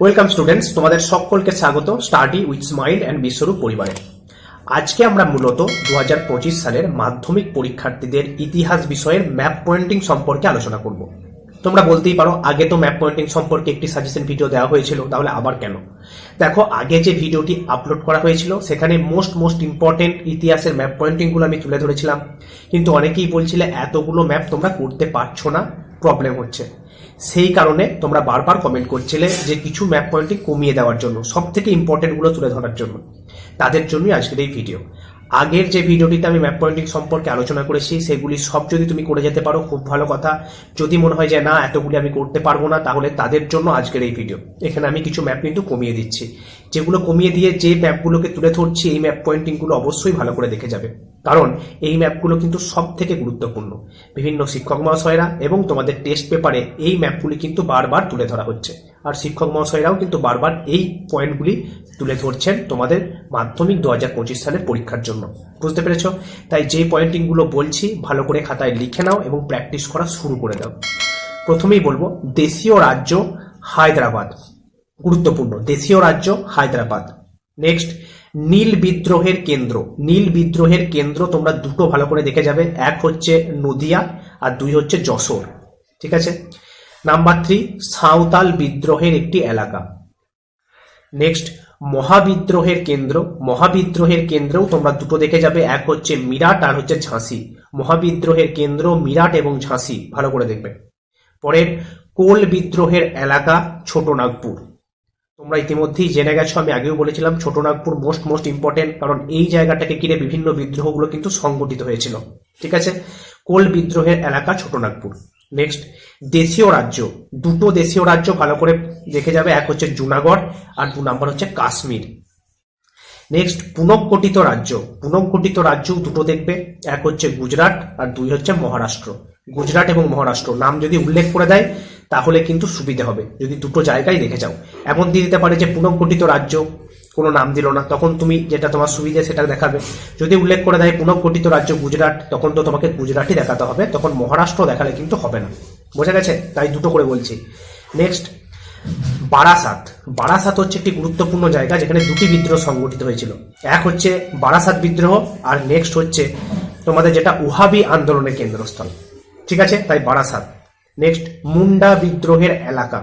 Welcome students তোমাদের সকলকে স্বাগত study with smile and Biswarup পরিবারে। আজকে আমরা মূলত দু হাজার পঁচিশ সালের মাধ্যমিক পরীক্ষার্থীদের ইতিহাস বিষয়ের ম্যাপ পয়েন্টিং সম্পর্কে আলোচনা করব। তোমরা বলতেই পারো, আগে তো ম্যাপ পয়েন্টিং সম্পর্কে একটি সাজেশন ভিডিও দেওয়া হয়েছিল, তাহলে আবার কেন? দেখো, আগে যে ভিডিওটি আপলোড করা হয়েছিল, সেখানে মোস্ট মোস্ট ইম্পর্টেন্ট ইতিহাসের ম্যাপ পয়েন্টিংগুলো আমি তুলে ধরেছিলাম। কিন্তু অনেকেই বলছিলে, এতগুলো ম্যাপ তোমরা করতে পারছ না। প্রবলেম হচ্ছে। সেই কারণে তোমরা বারবার কমেন্ট করছিলে যে কিছু ম্যাপ পয়েন্টিং কমিয়ে দেওয়ার জন্য সব থেকে ইম্পর্টেন্টগুলো তুলে ধরার জন্য। তাদের জন্যই আজকের এই ভিডিও আগের যে ভিডিওটিতে আমি ম্যাপ পয়েন্টিং সম্পর্কে আলোচনা করেছি, সেগুলি সব যদি তুমি করে যেতে পারো, খুব ভালো কথা। যদি মনে হয় যে না, এতগুলি আমি করতে পারব না, তাহলে তাদের জন্য আজকের এই ভিডিও এখানে আমি কিছু ম্যাপ কিন্তু কমিয়ে দিচ্ছি। যেগুলো কমিয়ে দিয়ে যে ম্যাপগুলোকে তুলে ধরছি, এই ম্যাপ পয়েন্টিংগুলো অবশ্যই ভালো করে দেখে যাবে। কারণ এই ম্যাপগুলো কিন্তু সব থেকে গুরুত্বপূর্ণ। বিভিন্ন শিক্ষক মহাশয়রা এবং তোমাদের টেস্ট পেপারে এই ম্যাপগুলি কিন্তু বারবার তুলে ধরা হচ্ছে। আর শিক্ষক মহাশয়রাও কিন্তু বারবার এই পয়েন্টগুলি তুলে ধরছেন তোমাদের মাধ্যমিক দু হাজার পঁচিশ সালের পরীক্ষার জন্য। বুঝতে পেরেছ? তাই যে পয়েন্টিংগুলো বলছি, ভালো করে খাতায় লিখে নাও এবং প্র্যাকটিস করা শুরু করে দাও। প্রথমেই বলব, দেশীয় রাজ্য হায়দ্রাবাদ। গুরুত্বপূর্ণ, দেশীয় রাজ্য হায়দ্রাবাদ। নেক্সট নীল বিদ্রোহের কেন্দ্র। নীল বিদ্রোহের কেন্দ্র তোমরা দুটো ভালো করে দেখে যাবে। এক হচ্ছে নদিয়া আর দুই হচ্ছে যশোর। ঠিক আছে? নাম্বার থ্রি সাঁওতাল বিদ্রোহের একটি এলাকা। নেক্সট মহাবিদ্রোহের কেন্দ্র। মহাবিদ্রোহের কেন্দ্রেও তোমরা দুটো দেখে যাবে। এক হচ্ছে মিরাট আর হচ্ছে ঝাঁসি। মহাবিদ্রোহের কেন্দ্র মিরাট এবং ঝাঁসি, ভালো করে দেখবে। পরের, কোল বিদ্রোহের এলাকা ছোট নাগপুর। তোমরা ইতিমধ্যেই জেনে গেছো, আমি আগেও বলেছিলাম, ছোট নাগপুর মোস্ট মোস্ট ইম্পর্টেন্ট কারণ এই জায়গাটাকে ঘিরে বিভিন্ন বিদ্রোহগুলো কিন্তু সংগঠিত হয়েছিল। ঠিক আছে? কোল বিদ্রোহের এলাকা ছোট নাগপুর। নেক্সট দেশীয় রাজ্য। দুটো দেশীয় রাজ্য ভালো করে দেখে যাবে। এক হচ্ছে জুনাগড় আর দু নম্বর হচ্ছে কাশ্মীর। নেক্সট পুনঃগঠিত রাজ্য। পুনঃগঠিত রাজ্য দুটো দেখবে। এক হচ্ছে গুজরাট আর দুই হচ্ছে মহারাষ্ট্র। গুজরাট এবং মহারাষ্ট্র। নাম যদি উল্লেখ করে দেয় তাহলে কিন্তু সুবিধে হবে। যদি দুটো জায়গায় দেখে যাও। এমন দিয়ে দিতে পারে যে পুনঃগঠিত রাজ্য, কোনো নাম দিল না। তখন তুমি যেটা তোমার সুবিধা সেটা দেখাবে। যদি উল্লেখ করে দেয় পুনঃগঠিত রাজ্য গুজরাট, তখন তো তোমাকে গুজরাটই দেখাতে হবে। তখন মহারাষ্ট্র দেখালে কিন্তু হবে না। বোঝা গেছে? তাই দুটো করে বলছি। নেক্সট বারাসাত। বারাসাত হচ্ছে একটি গুরুত্বপূর্ণ জায়গা যেখানে দুটি বিদ্রোহ সংগঠিত হয়েছিল। এক হচ্ছে বারাসাত বিদ্রোহ আর নেক্সট হচ্ছে তোমাদের যেটা উহাবি আন্দোলনের কেন্দ্রস্থল। ঠিক আছে? তাই বারাসাত। নেক্সট মুন্ডা বিদ্রোহের এলাকা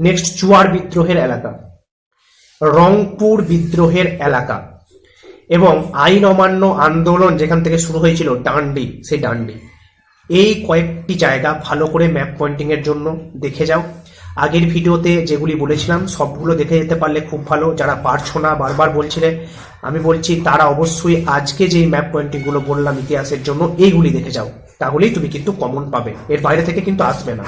নেক্সট চুয়ার বিদ্রোহের এলাকা রংপুর বিদ্রোহের এলাকা এবং আইন অমান্য আন্দোলন যেখান থেকে শুরু হয়েছিল ডান্ডি সেই ডান্ডি এই কয়েকটি জায়গা ভালো করে ম্যাপ পয়েন্টিং এর জন্য দেখে যাও। আগের ভিডিওতে যেগুলি বলেছিলাম, সবগুলো দেখে যেতে পারলে খুব ভালো। যারা পারছ না, বারবার বলছিলে, আমি বলছি তারা অবশ্যই আজকে যেই ম্যাপ পয়েন্টিংগুলো বললাম ইতিহাসের জন্য, এইগুলি দেখে যাও। তাহলেই তুমি কিন্তু কমন পাবে। এর বাইরে থেকে কিন্তু আসবে না।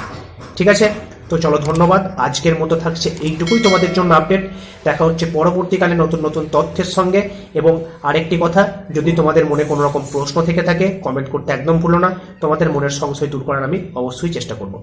ঠিক আছে? তো চলো, ধন্যবাদ। আজকের মতো থাকছে এইটুকুই তোমাদের জন্য আপডেট দেখা হচ্ছে পরবর্তীকালে নতুন নতুন তথ্যের সঙ্গে। এবং আরেকটি কথা, যদি তোমাদের মনে কোনো রকম প্রশ্ন থেকে থাকে কমেন্ট করতে একদম ভুলো না। তোমাদের মনের সংশয় দূর করার আমি অবশ্যই চেষ্টা করব।